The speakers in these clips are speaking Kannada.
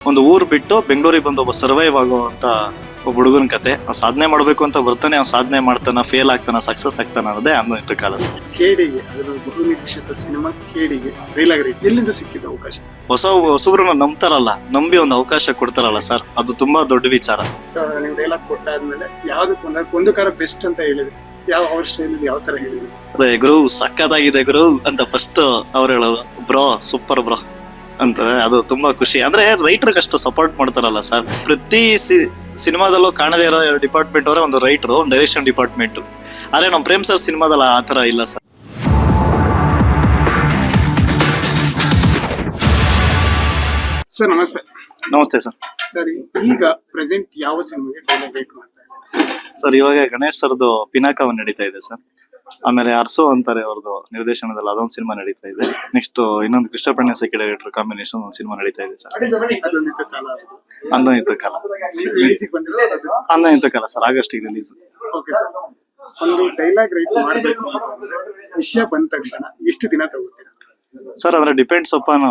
ಒಂದು ಊರು ಬಿಟ್ಟು ಬೆಂಗಳೂರಿಗೆ ಬಂದು ಒಬ್ಬ ಸರ್ವೈವ್ ಆಗುವಂತ ಒಬ್ಬ ಹುಡುಗನ ಕತೆ. ಅವ್ನು ಸಾಧನೆ ಮಾಡಬೇಕು ಅಂತ ಬರ್ತಾನೆ ಅವ್ನು ಸಾಧನೆ ಮಾಡ್ತಾನ ಫೇಲ್ ಆಗ್ತಾನ ಸಕ್ಸಸ್ ಆಗ್ತಾನ ಅನ್ನೋದೇ ಅನ್ನೋ ಕಾಲ ಕೇಡಿಗೆ ಅದರ ಬಹುನಿರೀಕ್ಷಿತ ಸಿನಿಮಾ ಕೇಡಿಗೆ ಡೈಲಾಗ್ ಎಲ್ಲಿಂದ ಸಿಕ್ಕಿದ ಅವಕಾಶ? ಹೊಸ ಹೊಸಬ್ರನ್ನ ನಂಬ್ತಾರಲ್ಲ ನಂಬಿ ಒಂದು ಅವಕಾಶ ಕೊಡ್ತಾರಲ್ಲ ಸರ್. ಅದು ತುಂಬಾ ದೊಡ್ಡ ವಿಚಾರ. ನೀವು ಡೈಲಾಗ್ ಕೊಟ್ಟಾದ್ಮೇಲೆ ಯಾವ್ದಕ್ಕೆ ಒಂದು ಕಾರ ಬೆಸ್ಟ್ ಅಂತ ಹೇಳಿದ್ರು ಯಾವ ಅವ್ರ ಶೈಲಿ ಯಾವ ತರ ಹೇಳಿದ್ರು ಗುರು ಸಕ್ಕತ್ತಾಗಿದೆ ಗುರು ಅಂತ ಫಸ್ಟ್ ಅವ್ರು ಹೇಳೋದು. Bro super bro. ಅಂತಾರೆ ಅದು ತುಂಬಾ ಖುಷಿ. ಅಂದ್ರೆ ರೈಟರ್ಗೆ ಅಷ್ಟು ಸಪೋರ್ಟ್ ಮಾಡ್ತಾರಲ್ಲ ಸರ್ ಪ್ರತಿ ಸಿನಿಮಾದಲ್ಲೂ ಕಾಣದೇ ಇರೋ ಡಿಪಾರ್ಟ್ಮೆಂಟ್ ಅವರೇ ಒಂದು ರೈಟರ್ ಒಂದು ಡೈರೆಕ್ಷನ್ ಡಿಪಾರ್ಟ್ಮೆಂಟ್ ಆದ್ರೆ ನಮ್ಮ ಪ್ರೇಮ್ ಸರ್ ಸಿನಿಮಾದಲ್ಲ ಆ ತರ ಇಲ್ಲ ಸರ್ ಸರ್ ನಮಸ್ತೆ. ನಮಸ್ತೆ ಸರ್ ಸರ್ ಈಗ ಪ್ರೆಸೆಂಟ್ ಯಾವ ಸಿನಿಮಾಗೆ ಡೈಲಾಗ್ ರೈಟ್ ಮಾಡ್ತಾ ಸರ್ ಇವಾಗ ಗಣೇಶ್ ಸರ್ದು ಪಿನಾಕ ಒಂದು ನಡೀತಾ ಇದೆ ಸರ್ ಆಮೇಲೆ ಅರ್ಸೋ ಅಂತಾರೆ ಅವ್ರದ್ದು ನಿರ್ದೇಶನದಲ್ಲಿ ಅದೊಂದು ಸಿನಿಮಾ ನಡೀತಾ ಇದೆ. ನೆಕ್ಸ್ಟ್ ಇನ್ನೊಂದು ಕೃಷ್ಣಪ್ರಣ್ಯ ಸೆಕೆ ಡೈರೆಕ್ಟರ್ ಕಾಂಬಿನೇಷನ್ ಒಂದು ಸಿನಿಮಾ ನಡೀತಾ ಇದೆ ಸರ್. ಅಂದನಿತ ಕಾಲ. ಅಂದನಿತ ಕಾಲ sir August release okay sir ಒಂದು ಡೈಲಾಗ್ ರೈಟ್ ಮಾಡಬೇಕು ವಿಷಯ ಬಂದ ತಕ್ಷಣ ಎಷ್ಟು ದಿನ ತಗೋತೀರಾ? ಸರ್ ಅಂದ್ರೆ ಡಿಪೆಂಡ್ಸ್ ಅಪಾನ್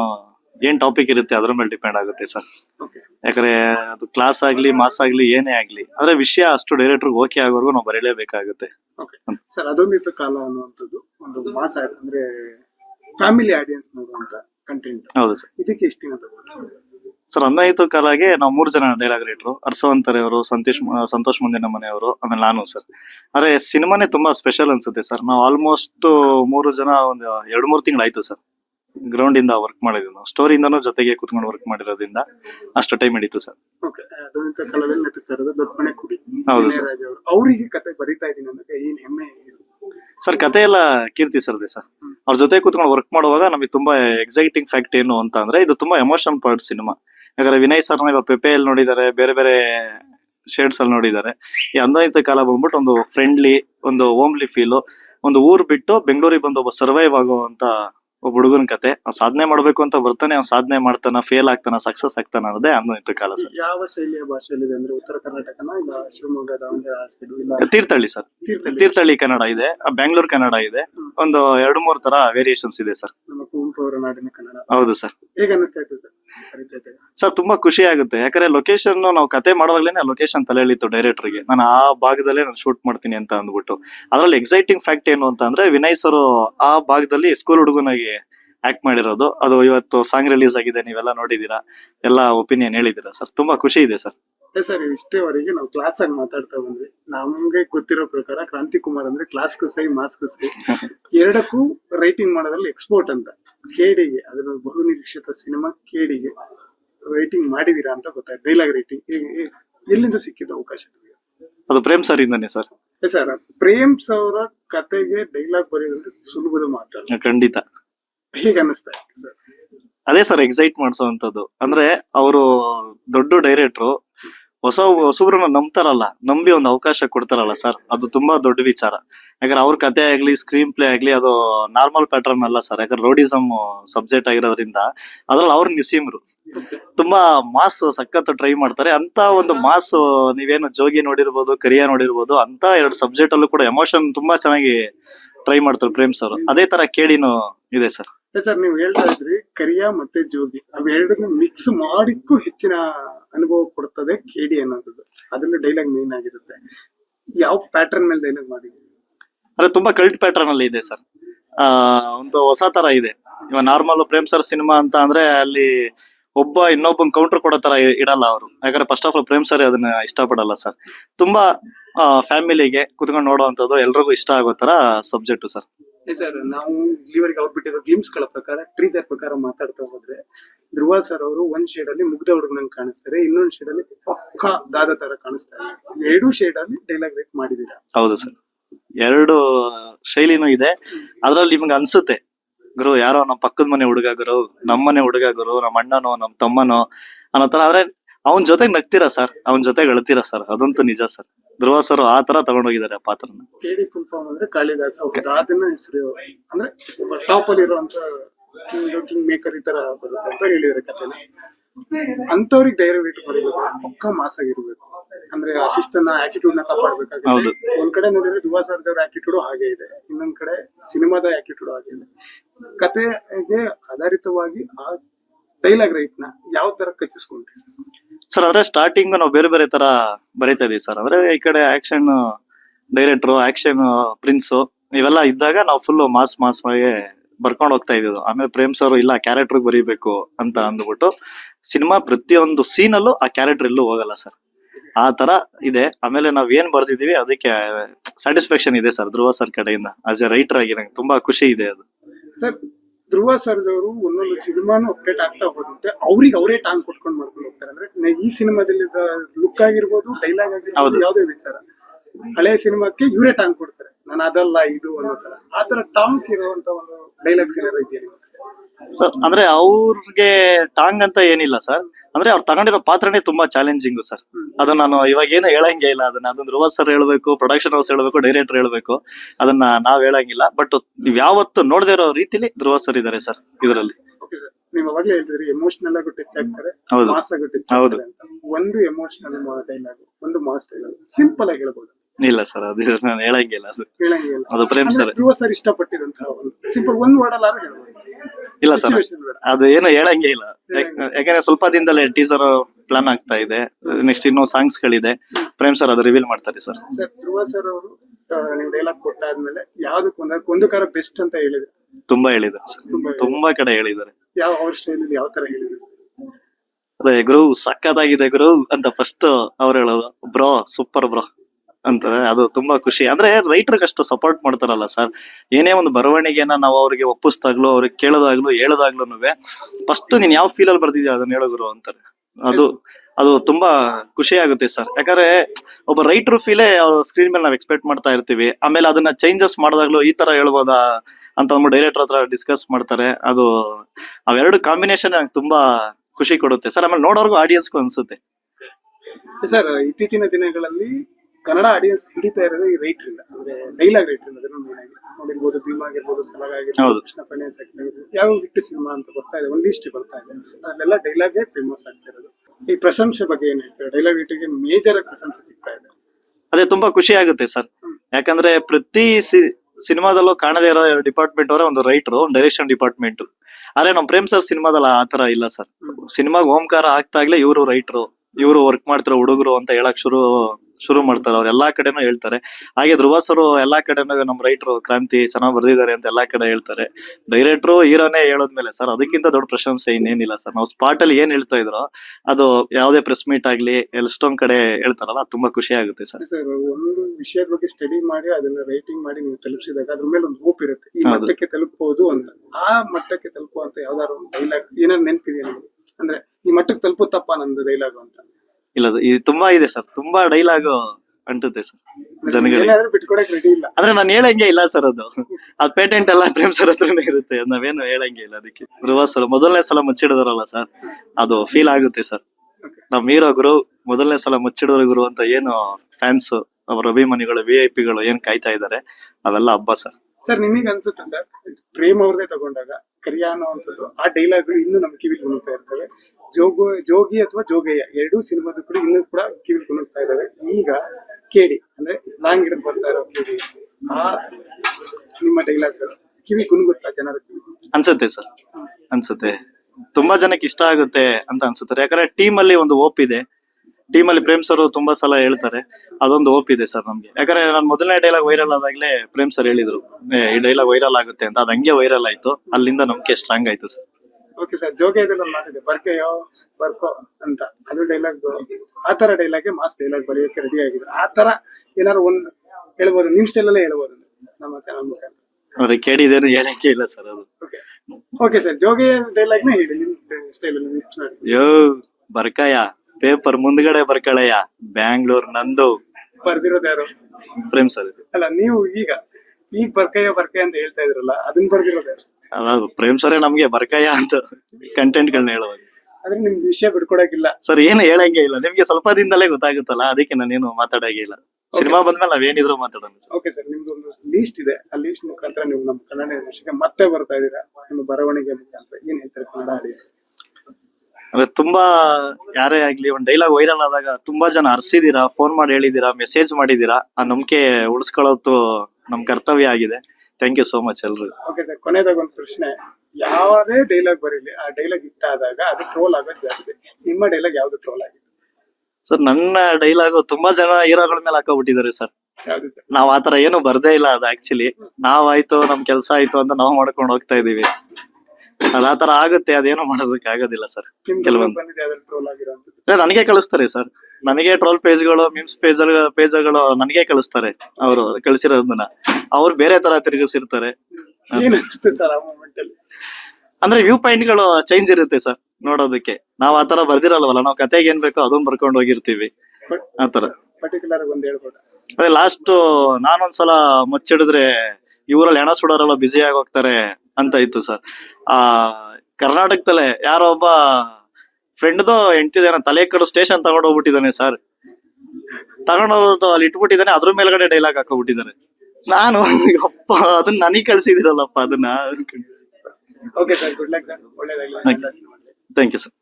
ಏನ್ ಟಾಪಿಕ್ ಇರುತ್ತೆ ಅದ್ರ ಮೇಲೆ ಡಿಪೆಂಡ್ ಆಗುತ್ತೆ ಸರ್ ಯಾಕಂದ್ರೆ ಅದು ಕ್ಲಾಸ್ ಆಗ್ಲಿ ಮಾಸ್ ಆಗ್ಲಿ ಏನೇ ಆಗ್ಲಿ ಅಂದ್ರೆ ವಿಷಯ ಅಷ್ಟು ಡೈರೆಕ್ಟರ್ ಓಕೆ ಆಗೋರ್ಗು ನಾವು ಬರೀಲೇಬೇಕಾಗುತ್ತೆ. ಸರ್ ಅದೊಂದಿತ್ತು ಕಾಲ ಅನ್ನುವಂಥದ್ದು. ಒಂದು ಮಾಸ್ ಅಂದ್ರೆ ಫ್ಯಾಮಿಲಿ ಆಡಿಯನ್ಸ್ ನೋಡುವಂತ ಕಂಟೆಂಟ್ ಹೌದು ಸರ್ ಇದಕ್ಕೆ ಎಷ್ಟು ದಿನ ಸರ್ ಅಂದಾಯಿತು ಕಾಲಾಗೆ ನಾವು ಮೂರು ಜನ ಡೈಲಾಗ್ ರೈಟ್ರು ಅರ್ಸವಂತರೆ ಅವರು ಸಂತೋಷ್ ಸಂತೋಷ್ ಮುಂದಿನ ಮನೆಯವರು ಆಮೇಲೆ ನಾನು ಸರ್ ಆದ್ರೆ ಸಿನಿಮಾನೇ ತುಂಬಾ ಸ್ಪೆಷಲ್ ಅನ್ಸುತ್ತೆ ಸರ್ ನಾವು ಆಲ್ಮೋಸ್ಟ್ ಮೂರು ಜನ ಒಂದು ಎರಡು ಮೂರು ತಿಂಗಳಾಯ್ತು ಸರ್ ಗ್ರೌಂಡ್ ಇಂದ ವರ್ಕ್ ಮಾಡಿದ್ವಿ ನಾವು. ಸ್ಟೋರಿಯಿಂದನೂ ಜೊತೆಗೆ ಕುತ್ಕೊಂಡು ವರ್ಕ್ ಮಾಡಿರೋದ್ರಿಂದ ಅಷ್ಟು ಟೈಮ್ ಹಿಡಿತು ಸರ್. ಓಕೆ ಅದೊಂದಿತ್ತು ಕಾಲದಲ್ಲಿ ನಟಿಸ್ತಾ ಇರೋದು ದೊಡ್ಡ ಮನೆ ಕುಡಿ. ಹೌದು ಸರ್. ಅವರು. ಅವರಿಗೆ ಕತೆ ಬರೀತಾ ಇದೀನಿ ಅನ್ನೋಕೆ ಏನ್ ಹೆಮ್ಮೆ ಇದು? ಸರ್ ಕತೆ ಎಲ್ಲ ಕೀರ್ತಿ ಸರ್ದೆ ಸರ್. ಅವ್ರ ಜೊತೆ ಕೂತ್ಕೊಂಡು ವರ್ಕ್ ಮಾಡುವಾಗ ನಮಗೆ ತುಂಬಾ ಎಕ್ಸೈಟಿಂಗ್ ಫ್ಯಾಕ್ಟ್ ಏನು ಅಂತ ಅಂದ್ರೆ ಇದು ತುಂಬಾ ಎಮೋಷನಲ್ ಪಾರ್ಟ್ ಸಿನಿಮಾ ಯಾಕಂದ್ರೆ ವಿನಯ್ ಸರ್ನ ಇವಾಗ ಪೆಪೆಯಲ್ಲಿ ನೋಡಿದ್ದಾರೆ ಬೇರೆ ಬೇರೆ ಶೇಡ್ಸ್ ಅಲ್ಲಿ ನೋಡಿದ್ದಾರೆ. ಈ ಅಂದಾಯಿತ ಕಾಲ ಬಂದ್ಬಿಟ್ಟು ಒಂದು ಫ್ರೆಂಡ್ಲಿ ಒಂದು ಹೋಮ್ಲಿ ಫೀಲು ಒಂದು ಊರ್ ಬಿಟ್ಟು ಬೆಂಗಳೂರಿಗೆ ಬಂದು ಒಬ್ಬ ಸರ್ವೈವ್ ಆಗುವಂತ ಒಬ್ಬ ಹುಡುಗನ ಕತೆ ಅವ್ನು ಸಾಧನೆ ಮಾಡ್ಬೇಕು ಅಂತ ಬರ್ತಾನೆ ಅವ್ನು ಸಾಧನೆ ಮಾಡ್ತಾನ ಫೇಲ್ ಆಗ್ತಾನ ಸಕ್ಸಸ್ ಆಗ್ತಾನ ಅನ್ನೋದೇ ಅಂದಾಯಿತ ಕಾಲ ಸರ್. ಯಾವ ಶೈಲಿಯ ಭಾಷೆಯಲ್ಲಿದೆ ಅಂದ್ರೆ ಉತ್ತರ ಕರ್ನಾಟಕನ ಇಲ್ಲ ಶಿವಮೊಗ್ಗ ದಾವಣಗೆರೆ ಆ side ಇಲ್ಲ? ತೀರ್ಥಹಳ್ಳಿ ಸರ್. ತೀರ್ಥಹಳ್ಳಿ. ಕನ್ನಡ ಇದೆ ಬ್ಯಾಂಗ್ಳೂರ್ ಕನ್ನಡ ಇದೆ. ಒಂದು ಎರಡು ಮೂರು ತರ ವೇರಿಯೇಷನ್ಸ್ ಇದೆ ಸರ್. ನಮ್ಮ ಕುವೆಂಪು ಅವರ ನಾಡಿನ ಕನ್ನಡ. ಹೌದು ಸರ್. ಹೇಗೆ ಅನ್ನಿಸ್ತಾ ಇತ್ತು ಸರ್? ಸರ್, ತುಂಬಾ ಖುಷಿ ಆಗುತ್ತೆ. ಯಾಕಂದ್ರೆ ಲೊಕೇಶನ್ ನಾವು ಕತೆ ಮಾಡುವಾಗ್ಲೇನೆ ಲೊಕೇಶನ್ ತಲೆ ಇಳಿತು ಡೈರೆಕ್ಟರ್ ಡೈರೆಕ್ಟರ್ಗೆ ನಾನು ಆ ಭಾಗದಲ್ಲೇ ನಾನು ಶೂಟ್ ಮಾಡ್ತೀನಿ ಅಂತ ಅಂದ್ಬಿಟ್ಟು. ಅದ್ರಲ್ಲಿ ಎಕ್ಸೈಟಿಂಗ್ ಫ್ಯಾಕ್ಟ್ ಏನು ಅಂತ ಅಂದ್ರೆ ವಿನಯ್ ಸರ್ ಆ ಭಾಗದಲ್ಲಿ ಸ್ಕೂಲ್ ಹುಡುಗನಾಗಿ ಆಕ್ಟ್ ಮಾಡಿರೋದು. ಅದು ಇವತ್ತು ಸಾಂಗ್ ರಿಲೀಸ್ ಆಗಿದೆ, ನೀವೆಲ್ಲ ನೋಡಿದೀರಾ ಎಲ್ಲ ಒಪಿನಿಯನ್ ಹೇಳಿದೀರಾ ಸರ್, ತುಂಬಾ ಖುಷಿ ಇದೆ, ಸರ್. ಸರ್ ಇಷ್ಟೇವರೆಗೆ ನಾವು ಕ್ಲಾಸ್ ಆಗಿ ಮಾತಾಡ್ತಾ ಬಂದ್ವಿ. ನಮ್ಗೆ ಗೊತ್ತಿರೋ ಪ್ರಕಾರ ಕ್ರಾಂತಿ ಕುಮಾರ್ ಅಂದ್ರೆ ಕ್ಲಾಸ್ಗೂ ಸೈ ಮಾಸ್ಗೂ ಸೈ. ಎರಡಕ್ಕೂ ರೈಟಿಂಗ್ ಮಾಡೋದ್ರಲ್ಲಿ ಎಕ್ಸ್ಪೋರ್ಟ್ ಅಂತ. ಕೇಡಿಗೆ ಅದರ ಬಹುನಿರೀಕ್ಷಿತ ಸಿನಿಮಾ ಕೇಡಿಗೆ ರೈಟಿಂಗ್ ಮಾಡಿದೀರಾ ಅಂತ ಗೊತ್ತಾಯ್ತು. ಡೈಲಾಗ್ ರೈಟಿಂಗ್ ಎಲ್ಲಿಂದ ಸಿಕ್ಕಿದ ಅವಕಾಶ? ಅದು ಪ್ರೇಮ್ ಸರ್ ಇಂದಾನೆ ಸರ್ ಸರ್ ಪ್ರೇಮ್ ಅವರ ಕತೆಗೆ ಡೈಲಾಗ್ ಬರೆಯೋದ್ರೆ ಸುಲಭದ ಮಾತಾಡ ಖಂಡಿತ. ಹೇಗೆ ಅನಿಸ್ತಾ ಇತ್ತು ಸರ್ ಅದೇ ಸರ್ ಎಕ್ಸೈಟ್ ಮಾಡಿಸೋವಂಥದ್ದು ಅಂದ್ರೆ ಅವರು ದೊಡ್ಡ ಡೈರೆಕ್ಟ್ರು ಹೊಸ ಹೊಸಬ್ರನ್ನ ನಂಬ್ತಾರಲ್ಲ, ನಂಬಿ ಒಂದು ಅವಕಾಶ ಕೊಡ್ತಾರಲ್ಲ ಸರ್. ಅದು ತುಂಬಾ ದೊಡ್ಡ ವಿಚಾರ. ಯಾಕಂದ್ರೆ ಅವ್ರ ಕತೆ ಆಗ್ಲಿ ಸ್ಕ್ರೀನ್ ಪ್ಲೇ ಆಗ್ಲಿ, ಅದು ನಾರ್ಮಲ್ ಪ್ಯಾಟರ್ನ್ ಅಲ್ಲ ಸರ್. ಯಾಕಂದ್ರೆ ರೋಡಿಸಮ್ ಸಬ್ಜೆಕ್ಟ್ ಆಗಿರೋದ್ರಿಂದ ಅದ್ರಲ್ಲಿ ಅವ್ರ ನಿಸೀಮ್ರು. ತುಂಬಾ ಮಾಸ್ ಸಖತ್ ಟ್ರೈ ಮಾಡ್ತಾರೆ. ಅಂತ ಒಂದು ಮಾಸ್ ನೀವೇನು ಜೋಗಿ ನೋಡಿರ್ಬೋದು, ಕರಿಯ ನೋಡಿರ್ಬೋದು, ಅಂತ ಎರಡು ಸಬ್ಜೆಕ್ಟ್ ಅಲ್ಲೂ ಕೂಡ ಎಮೋಷನ್ ತುಂಬಾ ಚೆನ್ನಾಗಿ ಟ್ರೈ ಮಾಡ್ತಾರೆ ಪ್ರೇಮ್ ಸರ್. ಅದೇ ತರ ಕೇಳಿನೂ ಇದೆ ಸರ್. ಸರ್, ನೀವು ಹೇಳ್ತಾ ಇದ್ರಿ, ಕರಿಯಾ ಮತ್ತೆ ಜೋಗಿ. ಅವೆರಡನ್ನು ಮಿಕ್ಸ್ ಮಾಡಿಕ್ಕೂ ಹೆಚ್ಚಿನ ಅನುಭವ ಕೊಡ್ತದೆ ಕೇಡಿ ಅನ್ನೋದು. ಅದನ್ನ ಡೈಲಾಗ್ ಮೇನ್ ಆಗಿರುತ್ತೆ. ಯಾವ ಪ್ಯಾಟರ್ನ್ ಮೇಲೆ ಡೈಲಾಗ್ ಮಾಡಿದ್ರಿ ಅಂದ್ರೆ ತುಂಬಾ ಕಲ್ಟ್ ಪ್ಯಾಟರ್ನ್ ಅಲ್ಲಿ ಇದೆ ಸರ್. ಒಂದು ಹೊಸ ತರ ಇದೆ. ಇವಾಗ ನಾರ್ಮಲ್ ಪ್ರೇಮ್ ಸರ್ ಸಿನಿಮಾ ಅಂತ ಅಂದ್ರೆ ಅಲ್ಲಿ ಒಬ್ಬ ಇನ್ನೊಬ್ಬನ್ ಕೌಂಟರ್ ಕೊಡೋ ತರ ಇಡಲ್ಲ ಅವರು. ಯಾಕಂದ್ರೆ first of all Prem sir ಅದನ್ನ ಇಷ್ಟಪಡಲ್ಲ ಸರ್. ತುಂಬಾ ಫ್ಯಾಮಿಲಿಗೆ ಕುತ್ಕೊಂಡು ನೋಡುವಂತದ್ದು ಎಲ್ರಿಗೂ ಇಷ್ಟ ಆಗೋ ತರ ಸಬ್ಜೆಕ್ಟ್ ಸರ್. ಸರ್ ನಾವು ಇಲ್ಲಿವರೆಗೆ ಅವ್ರು ಬಿಟ್ಟಿರೋ ಗ್ಲಿಮ್ಸ್ಗಳ ಪ್ರಕಾರ ಟ್ರೀಸರ್ ಪ್ರಕಾರ ಮಾತಾಡ್ತಾ ಹೋದ್ರೆ ಧ್ರುವ ಸರ್ ಅವರು ಒಂದ್ ಶೇಡ್ ಅಲ್ಲಿ ಮುಗ್ಧ ಹುಡುಗನಂಗೆ ಕಾಣಿಸ್ತಾರೆ ಇನ್ನೊಂದ್ ಶೇಡ್ ಅಲ್ಲಿ ಪಕ್ಕ ದಾದ ತರ ಕಾಣಿಸ್ತಾರೆ. ಎರಡು ಶೇಡ್ ಅಲ್ಲಿ ಡೈಲಾಗ್ ರೇಟ್ ಮಾಡಿದೀರಾ? ಹೌದು ಸರ್ ಎರಡು ಶೈಲಿನೂ ಇದೆ. ಅದ್ರಲ್ಲಿ ನಿಮ್ಗೆ ಅನ್ಸುತ್ತೆ ಗುರು ಯಾರೋ ನಮ್ಮ ಪಕ್ಕದ ಮನೆ ಹುಡುಗ ಗುರು ನಮ್ಮ ಮನೆ ಹುಡುಗ ಗುರು ನಮ್ಮ ಅಣ್ಣನೋ ನಮ್ಮ ತಮ್ಮನೋ ಅನ್ನೋ ತರ. ಆದ್ರೆ ಅವನ್ ಜೊತೆಗ್ ನಗ್ತೀರಾ ಸರ್ ಅವನ್ ಜೊತೆಗೆ ಅಳ್ತೀರಾ ಸರ್ ಅದಂತೂ ನಿಜ ಸರ್ ಧ್ರುವ ಸರ್ ಆ ತರ ತಗೊಂಡೋಗಿದ್ದಾರೆ ಆ ಪಾತ್ರನ. ಕೇಳಿ ಕುಂಪ ಅಂದ್ರೆ ಕಾಳಿದಾಸ ಅವ್ರ ದಾದನ ಹೆಸರು ಅಂದ್ರೆ ಟಾಪ್ ಅಲ್ಲಿ ಇರುವಂತ ಕಿಂಗ್ ಮೇಕರ್ ಈ ತರ ಬರುತ್ತೆ ಅಂತ ಹೇಳಿದ್ರೆ ಕಥೆನ. ಅಂತವ್ರಿಗೆ ಡೈರೆಕ್ಟ್ ಬರೀಬೇಕು ಪಕ್ಕ ಮಾಸ್ ಆಗಿರ್ಬೇಕು ಅಂದ್ರೆ ಆ ಶಿಸ್ತನ್ನ ಆಟಿಟ್ಯೂಡ್ನ ಕಾಪಾಡ್ಬೇಕಾಗಿದೆ ಕಾಪಾಡ್ಬೇಕಾಗುತ್ತೆ ಒಂದ್ ಕಡೆ ನೋಡಿದ್ರೆ ಸರ್ ಸರ್ದವ್ರ ಆಟಿಟ್ಯೂಡ್ ಹಾಗೆ ಇದೆ. ಇನ್ನೊಂದ್ ಕಡೆ ಸಿನಿಮಾದ ಆಟಿಟ್ಯೂಡ್ ಹಾಗೆ ಇದೆ. ಕತೆಗೆ ಆಧಾರಿತವಾಗಿ ಆ ಡೈಲಾಗ್ ರೈಟ್ನ ಯಾವ ತರ ಕಚ್ಚಿಸ್ಕೊಂಡ್ರಿ ಸರ್? ಆದ್ರೆ ಅಂದ್ರೆ ಸ್ಟಾರ್ಟಿಂಗ್ ನಾವು ಬೇರೆ ಬೇರೆ ತರ ಬರೀತಾ ಇದೀವಿ ಸರ್. ಅಂದ್ರೆ ಈ ಕಡೆ ಆಕ್ಷನ್ ಡೈರೆಕ್ಟರ್ ಆಕ್ಷನ್ ಪ್ರಿನ್ಸ್ ಇವೆಲ್ಲ ಇದ್ದಾಗ ನಾವು ಫುಲ್ ಮಾಸ್ ಮಾಸ್ ಆಗಿ ಬರ್ಕೊಂಡು ಹೋಗ್ತಾ ಇದ್ದಿದ್ದು. ಆಮೇಲೆ ಪ್ರೇಮ್ ಸರ್ ಇಲ್ಲ ಕ್ಯಾರೆಕ್ಟರ್ ಬರೀಬೇಕು ಅಂತ ಅಂದ್ಬಿಟ್ಟು ಸಿನಿಮಾ ಪ್ರತಿಯೊಂದು ಸೀನಲ್ಲೂ ಆ ಕ್ಯಾರೆಕ್ಟರ್ ಎಲ್ಲೂ ಹೋಗಲ್ಲ ಸರ್. ಆ ತರ ಇದೆ. ಆಮೇಲೆ ನಾವ್ ಏನ್ ಬರ್ದಿದೀವಿ ಅದಕ್ಕೆ ಸ್ಯಾಟಿಸ್ಫ್ಯಾಕ್ಷನ್ ಇದೆ ಸರ್ ಧ್ರುವ ಸರ್ ಕಡೆಯಿಂದ. ಆಸ್ ಎ ರೈಟರ್ ಆಗಿ ನಂಗೆ ತುಂಬಾ ಖುಷಿ ಇದೆ ಅದು. ಸರ್ ಧ್ರುವ ಸರ್ ಅವರು ಒಂದೊಂದು ಸಿನಿಮಾನು ಅಪ್ಡೇಟ್ ಆಗ್ತಾ ಹೋದಂತೆ ಅವ್ರಿಗೆ ಅವರೇ ಟಾಂಗ್ ಕೊಟ್ಕೊಂಡು ಮಾಡ್ಕೊಂಡು ಹೋಗ್ತಾರೆ. ಅಂದ್ರೆ ಈ ಸಿನಿಮಾದಲ್ಲಿ ಲುಕ್ ಆಗಿರ್ಬೋದು ಡೈಲಾಗ್ ಆಗಿರ್ಬೋದು ಯಾವುದೇ ವಿಚಾರ. ಹಳೆ ಸಿನಿಮಾಕ್ಕೆ ಇವರೇ ಟಾಂಗ್ ಕೊಡ್ತಾರೆ. ನಾನು ಅದಲ್ಲ ಇದು ಅನ್ನೋ ತರ ಆ ತರ ಟಾಂಗ್ ಇರುವಂತ ಒಂದು ಡೈಲಾಗ್ಸ್ ಏನಾದ್ರು ಇದೆಯಾ ಸರ್ ಅಂದ್ರೆ ಅವ್ರಿಗೆ ಟಾಂಗ್ ಅಂತ ಏನಿಲ್ಲ ಸರ್. ಅಂದ್ರೆ ಅವ್ರು ತಗೊಂಡಿರೋ ಪಾತ್ರನೇ ತುಂಬಾ ಚಾಲೆಂಜಿಂಗ್ ಸರ್. ಅದು ನಾನು ಇವಾಗ ಏನು ಹೇಳಂಗೆ ಇಲ್ಲ. ಅದನ್ನ ಅದನ್ನ ಧ್ರುವ ಸರ್ ಹೇಳ್ಬೇಕು ಪ್ರೊಡಕ್ಷನ್ ಹೌಸ್ ಹೇಳ್ಬೇಕು ಡೈರೆಕ್ಟರ್ ಹೇಳ್ಬೇಕು. ಅದನ್ನ ನಾವ್ ಹೇಳಂಗಿಲ್ಲ. ಬಟ್ ನೀವ್ ಯಾವತ್ತು ನೋಡದೇ ಇರೋ ರೀತಿಲಿ ಧ್ರುವ ಸರ್ ಇದಾರೆ ಸರ್ ಇದರಲ್ಲಿ. ನೀವು ಅವಾಗ್ಲೇ ಹೇಳಿದ್ರಿ ಎಮೋಷನಲ್ ಆಗು ಟಚ್ ಆಗ್ತಾರೆ ಹೌದು. ಮಾಸ್ ಆಗು ಟಚ್ ಹೌದು. ಒಂದು ಎಮೋಷನಲ್ ಡೈಲಾಗ್ ಒಂದು ಮಾಸ್ ಡೈಲಾಗ್ ಸಿಂಪಲ್ ಆಗಿ ಹೇಳ್ಬೋದು. ಇಲ್ಲ ಸರ್ ಅದು ನಾನು ಹೇಳಂಗಿಲ್ಲ ಅದು. ಹೇಳಂಗಿಲ್ಲ ಅದು ಪ್ರೇಮ್ ಸರ್. ಧ್ರುವ ಸರ್ ಇಷ್ಟಪಟ್ಟಿದಂತಹ ಒಂದು ಸಿಂಪಲ್ ಒಂದ್ ವರ್ಡ್ ಅಲ್ಲಾರು ಹೇಳ್ಬೋದು. ಇಲ್ಲ ಸರ್ Situation ಬೇಡ. ಅದು ಏನು ಹೇಳಂಗೆ ಇಲ್ಲ. ಯಾಕ್- ಯಾಕಂದ್ರೆ ಸ್ವಲ್ಪ ದಿನದಲ್ಲೇ ಟೀಸರ್ ಪ್ಲಾನ್ ಆಗ್ತಾ ಇದೆ. ನೆಕ್ಸ್ಟ್ ಇನ್ನೂ ಸಾಂಗ್ಸ್ ಗಳಿದೆ. ಪ್ರೇಮ್ ಸರ್ ಅದು ರಿವೀಲ್ ಮಾಡ್ತಾರೆ ಸರ್. ಸರ್ ಧ್ರುವ ಸರ್ ಅವರು ನೀವು ಡೈಲಾಗ್ ಕೊಟ್ಟಾದ್ಮೇಲೆ ಯಾವ್ದಕ್ಕೂ ಕಾರ ಬೆಸ್ಟ್ ಅಂತ ಹೇಳಿದ್ರು. ತುಂಬಾ ಹೇಳಿದ್ದಾರೆ ಸರ್. ತುಂಬಾ ಕಡೆ ಹೇಳಿದ್ದಾರೆ. ಯಾವ ಅವ್ರ ಸ್ಟೈಲಲ್ಲಿ ಯಾವ ತರ ಹೇಳಿದ್ರು ಸರ್? ಅದೇ ಗುರು ಸಕ್ಕತ್ತಾಗಿದೆ ಗುರು ಅಂತ ಫಸ್ಟ್ ಅವ್ರು ಹೇಳೋದು. ಬ್ರೋ ಸೂಪರ್ ಬ್ರೋ ಅಂತಾರೆ. ಅದು ತುಂಬಾ ಖುಷಿ. ಅಂದ್ರೆ ರೈಟರ್ಗೆ ಅಷ್ಟು ಸಪೋರ್ಟ್ ಮಾಡ್ತಾರಲ್ಲ ಸರ್. ಏನೇ ಒಂದು ಬರವಣಿಗೆನ ನಾವು ಅವ್ರಿಗೆ ಒಪ್ಪಿಸ್ದಾಗ್ಲೂ, ಅವ್ರಿಗೆ ಕೇಳೋದಾಗ್ಲೂ ಹೇಳೋದಾಗ್ಲೂ ಫಸ್ಟ್ ನೀನ್ ಯಾವ ಫೀಲ್ ಅಲ್ಲಿ ಬರ್ದಿದ್ಯಾ ಅದನ್ನ ಹೇಳಿದ್ರು ಅಂತಾರೆ. ಅದು ಅದು ತುಂಬಾ ಖುಷಿ ಆಗುತ್ತೆ ಸರ್. ಯಾಕಂದ್ರೆ ಒಬ್ಬ ರೈಟರ್ ಫೀಲೇ ಸ್ಕ್ರೀನ್ ಮೇಲೆ ನಾವು ಎಕ್ಸ್ಪೆಕ್ಟ್ ಮಾಡ್ತಾ ಇರ್ತೀವಿ. ಆಮೇಲೆ ಅದನ್ನ ಚೇಂಜಸ್ ಮಾಡಿದಾಗ್ಲೂ ಈ ತರ ಹೇಳ್ಬೋದಾ ಅಂತ ಅಂದ್ಬಿಟ್ಟು ಡೈರೆಕ್ಟರ್ ಹತ್ರ ಡಿಸ್ಕಸ್ ಮಾಡ್ತಾರೆ. ಅದು, ಅವೆರಡು ಕಾಂಬಿನೇಷನ್ ನಂಗೆ ತುಂಬಾ ಖುಷಿ ಕೊಡುತ್ತೆ. ಸರ್, ಆಮೇಲೆ ನೋಡೋರ್ಗು ಆಡಿಯನ್ಸ್ಗೂ ಅನ್ಸುತ್ತೆ. ಸರ್, ಇತ್ತೀಚಿನ ದಿನಗಳಲ್ಲಿ ಕನ್ನಡ ಆಡಿಯನ್ಸ್ ಹಿಡಿತಾ ಇರೋದು ಈ ರೈಟ್ ಇಲ್ಲ ಅಂದ್ರೆ ಡೈಲಾಗ್ ರೈಟ್ ಇಲ್ಲ ಅದನ್ನು ಆಗಿ. ನೋಡಿರ್ಬೋದು ಭೀಮಾ ಆಗಿರ್ಬೋದು ಸಲಾಗ್ ಆಗಿರ್ಬೋದು ಕೃಷ್ಣ ಪಣ್ಯ ಆಗಿರ್ಬೋದು ಯಾವ ಹಿಟ್ಟು ಸಿನಿಮಾ ಅಂತ ಬರ್ತಾ ಇದೆ ಒಂದಿಷ್ಟು ಬರ್ತಾ ಇದೆ. ಅಲ್ಲೆಲ್ಲ ಡೈಲಾಗ್ ಫೇಮಸ್ ಆಗ್ತಾ ಇರೋದು. ಈ ಪ್ರಶಂಸೆ ಬಗ್ಗೆ ಏನ್ ಹೇಳ್ತಾರೆ? ಡೈಲಾಗ್ ರೈಟರ್ಗೆ ಮೇಜರ್ ಪ್ರಶಂಸೆ ಸಿಗ್ತಾ ಇದೆ. ಅದೇ ತುಂಬಾ ಖುಷಿ ಆಗುತ್ತೆ ಸರ್. ಯಾಕಂದ್ರೆ ಪ್ರತಿ ಸಿನಿಮಾದಲ್ಲೂ ಕಾಣದೇ ಇರೋ ಡಿಪಾರ್ಟ್ಮೆಂಟ್ ಅವರ ಒಂದು ರೈಟರ್ ಒಂದು ಡೈರೆಕ್ಷನ್ ಡಿಪಾರ್ಟ್ಮೆಂಟ್ ಆದ್ರೆ ನಮ್ ಪ್ರೇಮ್ ಸರ್ ಸಿನಿಮಾದಲ್ಲ ಆ ತರ ಇಲ್ಲ ಸರ್. ಸಿನಿಮಾಗ ಓಂಕಾರ ಆಗ್ತಾಗ್ಲೇ ಇವರು ರೈಟರು ಇವರು ವರ್ಕ್ ಮಾಡ್ತಿರೋ ಹುಡುಗರು ಅಂತ ಹೇಳಕ್ ಶುರು ಶುರು ಮಾಡ್ತಾರೆ ಅವ್ರು ಎಲ್ಲಾ ಕಡೆನೂ ಹೇಳ್ತಾರೆ. ಹಾಗೆ ಧ್ರುವ ಸರ್ ಎಲ್ಲಾ ಕಡೆನೂ ನಮ್ ರೈಟ್ರು ಕ್ರಾಂತಿ ಚೆನ್ನಾಗಿ ಬರ್ದಿದ್ದಾರೆ ಅಂತ ಎಲ್ಲಾ ಕಡೆ ಹೇಳ್ತಾರೆ. ಡೈರೆಕ್ಟ್ರು ಹೀರೋನೇ ಹೇಳೋದ್ಮೇಲೆ ಸರ್ ಅದಕ್ಕಿಂತ ದೊಡ್ಡ ಪ್ರಶಂಸೆ ಇನ್ನೇನಿಲ್ಲ ಸರ್. ನಾವು ಸ್ಪಾಟ್ ಅಲ್ಲಿ ಏನ್ ಹೇಳ್ತಾ ಇದ್ರೋ ಅದು ಯಾವುದೇ ಪ್ರೆಸ್ ಮೀಟ್ ಆಗ್ಲಿ ಎಷ್ಟೊಂದ್ ಕಡೆ ಹೇಳ್ತಾರಲ್ಲ ಅದ್ ತುಂಬಾ ಖುಷಿ ಆಗುತ್ತೆ ಸರ್. ಸರ್ ಒಂದು ವಿಷಯದ ಬಗ್ಗೆ ಸ್ಟಡಿ ಮಾಡಿ ಅದನ್ನ ರೈಟಿಂಗ್ ಮಾಡಿ ನೀವು ತಲುಪಿಸಿದಾಗ ಅದ್ರ ಮೇಲೆ ಒಂದು ಹೋಪ್ ಇರುತ್ತೆ. ಈ ಮಟ್ಟಕ್ಕೆ ತಲುಪಬಹುದು ಅಂತ. ಆ ಮಟ್ಟಕ್ಕೆ ತಲುಪುವಂತ ಯಾವ್ದಾದ್ರು ಒಂದು ಡೈಲಾಗ್ ಏನಾದ್ರು ನೆನಪಿದೆಯಾ ನಿಮ್ಗೆ? ಅಂದ್ರೆ ಈ ಮಟ್ಟಕ್ಕೆ ತಲುಪುತ್ತಪ್ಪ ನಂದು ಡೈಲಾಗ್ ಅಂತ. ಇಲ್ಲ ಇದು ತುಂಬಾ ಇದೆ ಸರ್ ತುಂಬಾ ಡೈಲಾಗ್ ಅಂಟುತ್ತೆ ಸರ್ ಜನಗಳಿಗೆ. ಏನಾದ್ರೂ ಬಿಟ್ಕೊಡಕ್ ರೆಡಿ ಇಲ್ಲ. ಅಂದ್ರೆ ನಾನು ಹೇಳಂಗೆ ಇಲ್ಲ ಸರ್ ಅದು. ಅದ್ ಪೇಟೆಂಟ್ ಎಲ್ಲ ಪ್ರೇಮ್ ಸರ್ ಹತ್ರನೇ ಇರುತ್ತೆ. ಅದ್ ನಾವೇನು ಹೇಳಂಗೆ ಇಲ್ಲ ಅದಕ್ಕೆ. ಗುರುವ ಸರ್ ಮೊದಲನೇ ಸಲ ಮುಚ್ಚಿಡಿದಾರಲ್ಲ ಸರ್ ಅದು ಫೀಲ್ ಆಗುತ್ತೆ ಸರ್ ನಮ್ ಹೀರೋ ಗುರು ಮೊದಲನೇ ಸಲ ಮುಚ್ಚಿಡೋರು ಗುರು ಅಂತ ಏನು ಫ್ಯಾನ್ಸ್ ಅವರ ಅಭಿಮಾನಿಗಳು ವಿ ಐ ಪಿಗಳು ಏನ್ ಕಾಯ್ತಾ ಇದ್ದಾರೆ ಅವೆಲ್ಲ ಹಬ್ಬ ಸರ್ ಸರ್ ನಿಮಗೆ ಅನ್ಸುತ್ತೆ ಸರ್ ಪ್ರೇಮ್ ಅವ್ರದೇ ತಗೊಂಡಾಗ ಕರಿಯ ಅಂತದ್ದು ಆ ಡೈಲಾಗ್ ಇನ್ನು ನಮ್ ಕಿವಿ ಉಳುತ್ತಾ ಇರ್ತವೆ. ಜೋಗು, ಜೋಗಿ ಅಥವಾ ಜೋಗಯ್ಯ ಎರಡೂ ಸಿನಿಮಾದ ಕೂಡ ಇನ್ನೂ ಕೂಡ ಕಿವಿ ಗುಣಗ್ತಾ ಇದ್ದಾವೆ ಈಗ ಕೇಡಿ, ಅಂದ್ರೆ ಲಾಂಗ್ ಹಿಡಿದು ಬರ್ತಾ ಇರೋ ಕೇಡಿ, ಆ ನಿಮ್ಮ ಡೈಲಾಗ್ ಕಿವಿ ಗುಣಗುತ್ತಾ ಜನರ? ಅನ್ಸುತ್ತೆ ಸರ್. ಅನ್ಸುತ್ತೆ. ತುಂಬಾ ಜನಕ್ಕೆ ಇಷ್ಟ ಆಗುತ್ತೆ ಅಂತ ಅನ್ಸುತ್ತೆ ಯಾಕಂದ್ರೆ ಟೀಮ್ ಅಲ್ಲಿ ಒಂದು ಓಪ್ ಇದೆ. ಟೀಮ್ ಅಲ್ಲಿ ಪ್ರೇಮ್ ಸರ್ ತುಂಬಾ ಸಲ ಹೇಳ್ತಾರೆ. ಅದೊಂದು ಓಪ್ ಇದೆ ಸರ್ ನಮ್ಗೆ. ಯಾಕಂದ್ರೆ ನಾನು ಮೊದಲನೇ ಡೈಲಾಗ್ ವೈರಲ್ ಆದಾಗ್ಲೇ ಪ್ರೇಮ್ ಸರ್ ಹೇಳಿದ್ರು. ಈ ಡೈಲಾಗ್ ವೈರಲ್ ಆಗುತ್ತೆ ಅಂತ. ಅದ್ ಹಂಗೆ ವೈರಲ್ ಆಯ್ತು. ಅಲ್ಲಿಂದ ನಂಬಿಕೆ ಸ್ಟ್ರಾಂಗ್ ಆಯ್ತು ಸರ್. ಓಕೆ ಸರ್ ಜೋಗಯ್ಯದಲ್ಲಿ ಒಂದು ಮಾತಿದೆ ಬರ್ಕೆಯೋ ಬರ್ಕೋ ಅಂತ. ಅದು ಡೈಲಾಗ್ ಆ ತರ ಡೈಲಾಗ್ ಮಾಸ್ ಡೈಲಾಗ್ ಬರೆಯೋಕೆ ರೆಡಿ ಆಗಿದೆ ಆ ತರ ಏನಾದ್ರು ಒಂದು ಹೇಳ್ಬೋದು. ನಿಮ್ ಸ್ಟೈಲಲ್ಲೇ ಹೇಳ್ಬೋದು. ನಮ್ಮ ಚಾನಲ್ ಮುಖಾಂತರ. ಅಂದ್ರೆ ಕೇಳಿದೇನು ಹೇಳಕ್ಕೆ ಇಲ್ಲ ಸರ್ ಅದು. ಓಕೆ ಸರ್ ಸರ್ ಡೈಲಾಗ್ ನೇ ಹೇಳಿ. ನಿಮ್ ಸ್ಟೈಲ್ ಅಲ್ಲಿ ಮಾಡಿ. ಯೋ ಬರ್ಕಯ್ಯ. ಪೇಪರ್ ಮುಂದ್ಗಡೆ ಬರ್ಕಳಯ್ಯ. ಬ್ಯಾಂಗ್ಳೂರ್ ನಂದು. ಬರ್ದಿರೋದು ಯಾರು? ಪ್ರೇಮ್ ಸರ್ ಅಲ್ಲ ನೀವು ಈಗ ಈಗ ಬರ್ಕಯ್ಯ ಬರ್ಕಯ್ಯ ಅಂತ ಹೇಳ್ತಾ ಇದ್ರಲ್ಲ ಅದನ್ನ ಬರ್ದಿರೋದು ಯಾರು? ಪ್ರೇಮ್ ಸರೇ ನಮ್ಗೆ ಬರ್ಕಯ್ಯ ಅಂತ ಕಂಟೆಂಟ್ ಗಳನ್ನ ಹೇಳುವಾಗ ಆದ್ರೆ ನಿಮ್ಗೆ ವಿಷಯ ಬಿಡ್ಕೊಡಕ್ಕಿಲ್ಲ. ಸರ್ ಏನು ಹೇಳಂಗೆ ಇಲ್ಲ. ನಿಮ್ಗೆ ಸ್ವಲ್ಪ ದಿನದಲ್ಲೇ ಗೊತ್ತಾಗುತ್ತಲ್ಲ ಅದಕ್ಕೆ ನಾನೇನು ಮಾತಾಡಂಗೆ ಇಲ್ಲ. ಸಿನಿಮಾ ಬಂದ್ಮೇಲೆ ನಾವೇನಿದ್ರು ಮಾತಾಡೋಣ ಸರ್. ಓಕೆ ಸರ್ ನಿಮ್ದು ಒಂದು ಲೀಸ್ಟ್ ಇದೆ. ಆ ಲೀಸ್ಟ್ ಮುಖಾಂತರ ನೀವು ನಮ್ಮ ಕನ್ನಡ ವಿಷಯಕ್ಕೆ ಮತ್ತೆ ಬರ್ತಾ ಇದ್ದೀರಾ? ನಿಮ್ಮ ಬರವಣಿಗೆ ಮುಖಾಂತರ ಏನ್ ಹೇಳ್ತಾರೆ ಕನ್ನಡ ಆಡಿಯನ್ಸ್ ಅಂದ್ರೆ ತುಂಬಾ ಯಾರೇ ಆಗ್ಲಿ ಒಂದ್ ಡೈಲಾಗ್ ವೈರಲ್ ಆದಾಗ ತುಂಬಾ ಜನ ಹರ್ಸಿದೀರಾ ಫೋನ್ ಮಾಡಿ ಹೇಳಿದೀರಾ ಮೆಸೇಜ್ ಮಾಡಿದೀರಾ ಆ ನಂಬಿಕೆ ಉಳಿಸ್ಕೊಳ್ಳೋದು ನಮ್ ಕರ್ತವ್ಯ ಆಗಿದೆ. ಥ್ಯಾಂಕ್ ಯು ಸೋ ಮಚ್ ಎಲ್ರು. ಓಕೆ ಸರ್ ಒಂದು ಪ್ರಶ್ನೆ. ಯಾವುದೇ ಡೈಲಾಗ್ ಬರೀಲಿ ಆ ಡೈಲಾಗ್ ಹಿಟ್ ಆದಾಗ ಅದು ಟ್ರೋಲ್ ಆಗೋದು ಜಾಸ್ತಿ. ನಿಮ್ಮ ಡೈಲಾಗ್ ಯಾವ್ದು ಟ್ರೋಲ್ ಆಗಿದೆ ಸರ್ ನನ್ನ ಡೈಲಾಗ್ ತುಂಬಾ ಜನ ಹೀರೋಗಳ ಮೇಲೆ ಹಾಕೋಬಿಟ್ಟಿದ್ದಾರೆ ಸರ್ ಯಾವ್ದು ಸರ್ ನಾವ್ ಆತರ ಏನು ಬರ್ದೇ ಇಲ್ಲ ಅದು ಆಕ್ಚುಲಿ ನಾವಾಯ್ತು ನಮ್ ಕೆಲ್ಸ ಆಯ್ತು ಅಂತ ನಾವು ಮಾಡ್ಕೊಂಡು ಹೋಗ್ತಾ ಇದೀವಿ ಅದಾತರ ಆತರ ಆಗುತ್ತೆ ಅದೇನು ಮಾಡೋದಕ್ಕೆ ಆಗೋದಿಲ್ಲ ಸರ್ ನಿಮ್ ಕೆಲವೊಂದು. ಬಂದಿದೆ ಅದ್ರಲ್ಲಿ ಟ್ರೋಲ್ ಆಗಿರೋಂಥದ್ದು ನನಗೆ ಕಳಿಸ್ತಾರೆ ಸರ್ ನನಗೆ ಟ್ರೋಲ್ ಪೇಜ್ಗಳು ಮಿಮ್ಸ್ ಪೇಜ್ ಪೇಜ್ಗಳು ನನಗೆ ಕಳಿಸ್ತಾರೆ ಅವರು ಕಳಿಸಿರೋದನ್ನ. ಅವ್ರು ಬೇರೆ ತರ ತಿರುಗಿಸಿರ್ತಾರೆ. ಏನ್ ಅನ್ಸುತ್ತೆ ಸರ್ ಆ ಮೂಮೆಂಟ್ ಅಲ್ಲಿ? ಅಂದ್ರೆ ವ್ಯೂ ಪಾಯಿಂಟ್ಗಳು ಚೇಂಜ್ ಇರುತ್ತೆ ಸರ್ ನೋಡೋದಕ್ಕೆ. ನಾವ್ ಆತರ ಬರ್ದಿರಲ್ವಲ್ಲ ನಾವು ಕತೆಗೆ ಏನ್ ಬೇಕೋ ಅದನ್ನ ಬರ್ಕೊಂಡು ಹೋಗಿರ್ತೀವಿ. ಆತರ ಪರ್ಟಿಕ್ಯುಲರ್ ಒಂದ್ ಹೇಳ್ಬೋದ? ಅದೇ ಲಾಸ್ಟ್ ನಾನೊಂದ್ಸಲ ಮುಚ್ಚಿಡಿದ್ರೆ ಇವರಲ್ಲಿ ಹೆಣ ಸುಡೋರೆಲ್ಲ ಬ್ಯುಸಿ ಆಗಿ ಹೋಗ್ತಾರೆ ಅಂತ ಇತ್ತು ಸರ್. ಆ ಕರ್ನಾಟಕದಲ್ಲೇ ಯಾರೋ ಒಬ್ಬ ಫ್ರೆಂಡ್ದು ಹೆಂಡ್ತಿದೇನ ತಲೆ ಕಡೆ ಸ್ಟೇಷನ್ ತಗೊಂಡು ಹೋಗ್ಬಿಟ್ಟಿದ್ದಾನೆ ಸರ್. ತಗೊಂಡೋಗ್ಬಿಟ್ಟು ಅಲ್ಲಿ ಇಟ್ಬಿಟ್ಟಿದ್ದಾನೆ ಅದ್ರ ಮೇಲ್ಗಡೆ ಡೈಲಾಗ್ ಹಾಕೋಬಿಟ್ಟಿದ್ದಾರೆ ನಾನು ಅಪ್ಪ ಅದನ್ನ ನನಗೆ ಕಳ್ಸಿದಿರಲ್ಲಪ್ಪ ಅದನ್ನ. Okay sir good luck sir ಒಳ್ಳೇದಾಗಲಿ. Thank you sir